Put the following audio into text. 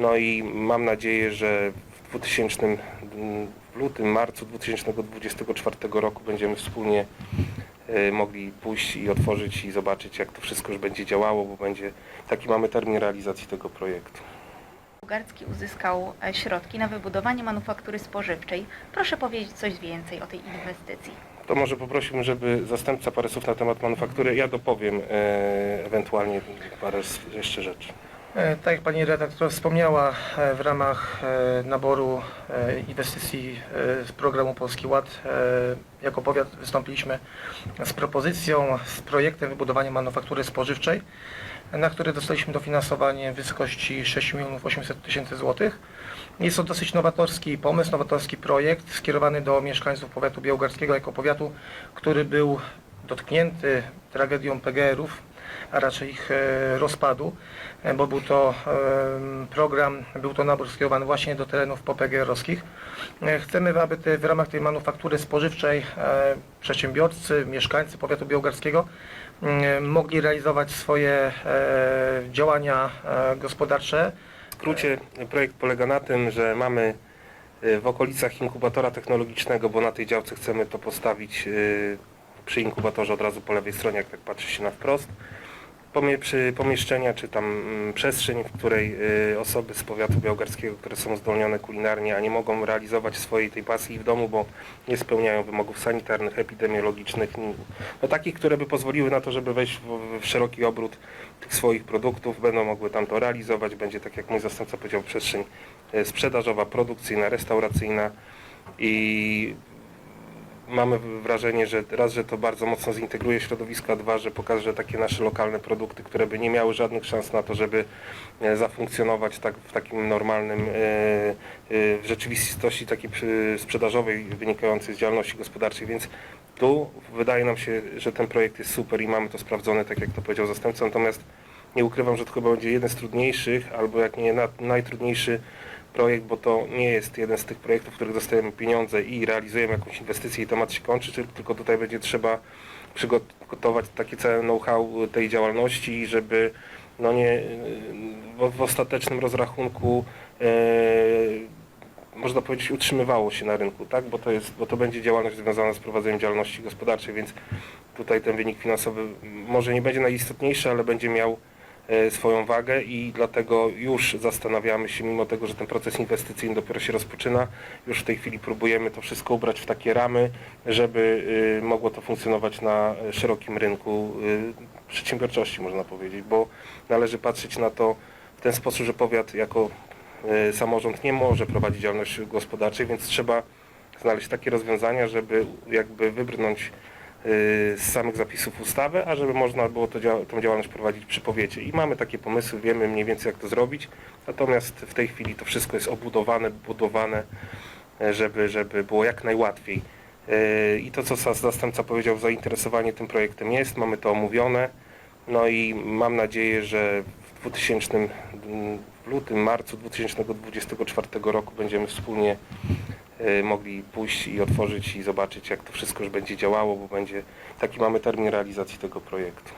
No i mam nadzieję, że w 2000, mm, w lutym, marcu 2024 roku będziemy wspólnie y, mogli pójść i otworzyć i zobaczyć, jak to wszystko już będzie działało, bo będzie taki mamy termin realizacji tego projektu. Bugarski uzyskał e, środki na wybudowanie manufaktury spożywczej. Proszę powiedzieć coś więcej o tej inwestycji. To może poprosiłbym, żeby zastępca parę słów na temat manufaktury. Ja dopowiem e, ewentualnie parę jeszcze rzeczy. E, Tak jak Pani redaktor wspomniała, e, w ramach e, naboru inwestycji z programu Polski Ład jako powiat wystąpiliśmy z propozycją, z projektem wybudowania manufaktury spożywczej, na który dostaliśmy dofinansowanie w wysokości 6 milionów 800 tysięcy złotych. Jest to dosyć nowatorski pomysł, nowatorski projekt skierowany do mieszkańców powiatu białgarskiego jako powiatu, który był dotknięty tragedią PGR-ów, a raczej ich e, rozpadu, e, bo był to em, program, był to nabór skierowany właśnie do terenów popegierowskich. E, Chcemy, aby te, w ramach tej manufaktury spożywczej e, przedsiębiorcy, mieszkańcy powiatu białgarskiego mm, mogli realizować swoje e, działania e, gospodarcze. W skrócie projekt polega na tym, że mamy w okolicach inkubatora technologicznego, bo na tej działce chcemy to postawić przy inkubatorze od razu po lewej stronie, jak tak patrzy się na wprost. Pomieszczenia czy tam mm, przestrzeń, w której y, osoby z powiatu białgarskiego, które są zdolnione kulinarnie, a nie mogą realizować swojej tej pasji w domu, bo nie spełniają wymogów sanitarnych, epidemiologicznych, no takich, które by pozwoliły na to, żeby wejść w, w szeroki obrót tych swoich produktów, będą mogły tam to realizować. Będzie, tak jak mój zastępca powiedział, przestrzeń e, sprzedażowa, produkcyjna, restauracyjna i mamy wrażenie, że raz, że to bardzo mocno zintegruje środowisko, a dwa, że pokaże takie nasze lokalne produkty, które by nie miały żadnych szans na to, żeby e, zafunkcjonować tak, w takim normalnym, e, e, w rzeczywistości takiej sprzedażowej wynikającej z działalności gospodarczej, więc tu wydaje nam się, że ten projekt jest super i mamy to sprawdzone, tak jak to powiedział zastępca, natomiast nie ukrywam, że to chyba będzie jeden z trudniejszych, albo jak nie na, najtrudniejszy projekt, bo to nie jest jeden z tych projektów, w których dostajemy pieniądze i realizujemy jakąś inwestycję i temat się kończy, czy- tylko tutaj będzie trzeba przygotować takie całe know-how tej działalności, żeby no nie, w, w ostatecznym rozrachunku e, można powiedzieć utrzymywało się na rynku, tak? bo, to jest, bo to będzie działalność związana z prowadzeniem działalności gospodarczej, więc tutaj ten wynik finansowy może nie będzie najistotniejszy, ale będzie miał swoją wagę i dlatego już zastanawiamy się, mimo tego, że ten proces inwestycyjny dopiero się rozpoczyna, już w tej chwili próbujemy to wszystko ubrać w takie ramy, żeby y, mogło to funkcjonować na szerokim rynku y, przedsiębiorczości, można powiedzieć, bo należy patrzeć na to w ten sposób, że powiat jako samorząd nie może prowadzić działalności gospodarczej, więc trzeba znaleźć takie rozwiązania, żeby jakby wybrnąć z samych zapisów ustawy, a żeby można było to, tą działalność prowadzić przy powiecie. I mamy takie pomysły, wiemy mniej więcej jak to zrobić, natomiast w tej chwili to wszystko jest obudowane, budowane, e, żeby, żeby było jak najłatwiej. E, I to, co zastępca powiedział, zainteresowanie tym projektem jest, mamy to omówione, no i mam nadzieję, że w 2000, mm, w lutym, marcu 2024 roku będziemy wspólnie mogli pójść i otworzyć i zobaczyć, jak to wszystko już będzie działało, bo będzie taki mamy termin realizacji tego projektu.